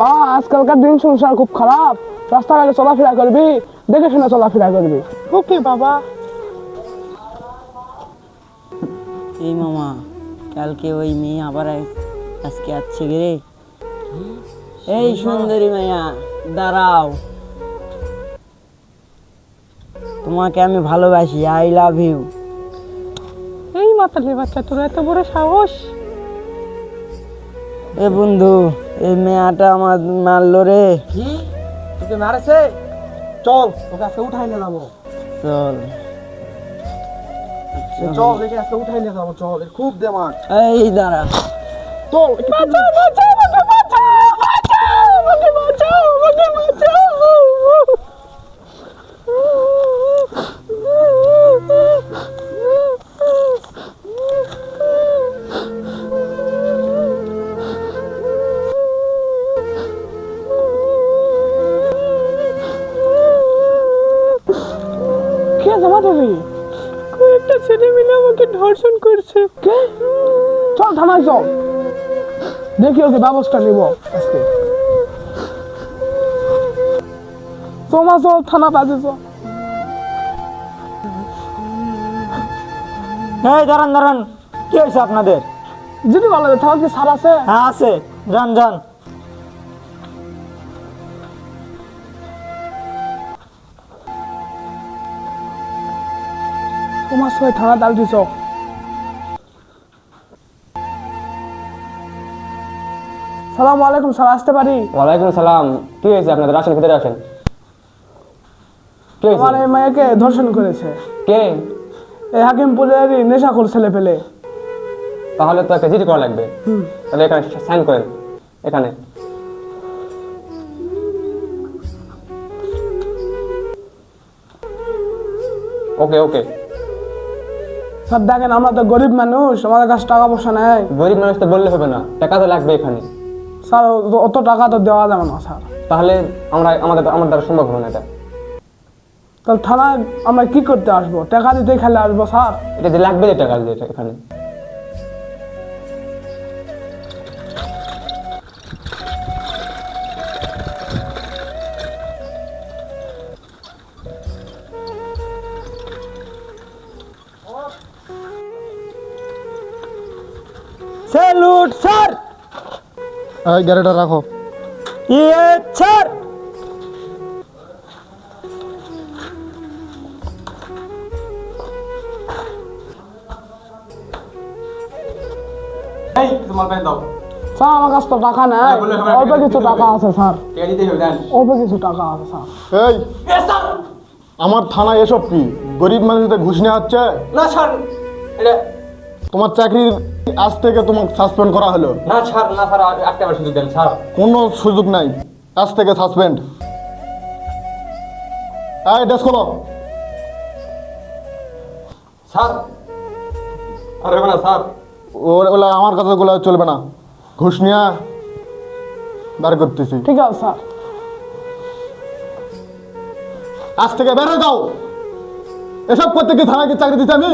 মা আজকালকার দিন সংসার খুব খারাপ। রাস্তাঘাটে চলাফেরা করবি দেখে শুনে চলাফেরা করবি। ওকে বাবা। এই মামা কালকে ওই মেয়ে আবার আজকে আসছে গে রে। এই সুন্দরী মাইয়া দাঁড়াও। তোমাকে আমি ভালোবাসি আই লাভ ইউ এই মাতালি বাচ্চা তোর এত বড় সাহস। এ বন্ধু এই মেয়াটা আমার মারলো রে। কি? তোকে মারেছে? চল ওকে আজকে উঠাই নিয়ে যাব। চল। চল দেখে আজকে উঠাই নিয়ে যাব চল। খুব দেমাক। এই দাঁড়া। চল বাঁচা বাঁচা বাঁচা বাঁচাও জমা দেবে? কয়েকটা ছেলে মিলে আমাকে ধর্ষণ করছে। কে? চল থানায় চল দেখি ওকে ব্যবস্থা নিব আজকে। তোমার চল থানা বাজে চল। এই দাঁড়ান দাঁড়ান। কি হয়েছে আপনাদের? যদি বলো থানা কি সার আছে? হ্যাঁ আছে। যান যান। তোমার সঙ্গে থানা ডাল দিছ। সালাম আলাইকুম স্যার আসতে পারি? ওয়ালাইকুম সালাম। কি হয়েছে আপনাদের? আসেন ভিতরে আসেন। কি আমার হয়েছে এই মেয়েকে ধর্ষণ করেছে। কে? এই হাকিমপুরেরই নেশাখোর ছেলে পেলে। তাহলে তো একটা জিডি করা লাগবে। তাহলে এখানে সাইন করেন। এখানে। ওকে ওকে। স্যার দেখেন আমরা তো গরিব মানুষ আমাদের কাছে টাকা পয়সা নেই। গরিব মানুষ তো বললে হবে না টাকা তো লাগবে এখানে। স্যার অত- টাকা তো দেওয়া যাবে না স্যার। তাহলে আমরা আমাদের আমার দ্বারা সম্ভব হবে না এটা। তাহলে থানায় আমরা কি করতে আসব? টাকা দিতে খেলে আসব স্যার। এটা যে লাগবে টাকা দিতে এখানে। Salute sir! এই গাড়িটা রাখো। ইয়ে স্যার! এই তোমার কাছে দাও। স্যার আমার কাছে তো টাকা নেই। বললে হবে না, অল্প কিছু টাকা আছে স্যার। অল্প কিছু টাকা আছে স্যার। এই আমার থানায় এসব কি? গরিব মানুষদের ঘুষ নেওয়া হচ্ছে? না স্যার এটা তোমার চাকরির আজ থেকে তোমাকে সাসপেন্ড করা হলো। না স্যার না স্যার একটা বার সুযোগ দেন স্যার কোনো সুযোগ নাই। আজ থেকে সাসপেন্ড এই ডেস্ক খোলো। স্যার আর না স্যার ওর ওলা আমার কাছে ওগুলো চলবে না। ঘুষ নিয়ে বার করতেছি। ঠিক আছে স্যার। আজ থেকে বের হয়ে যাও। এসব করতে কি থানায় কি চাকরি দিচ্ছি আমি?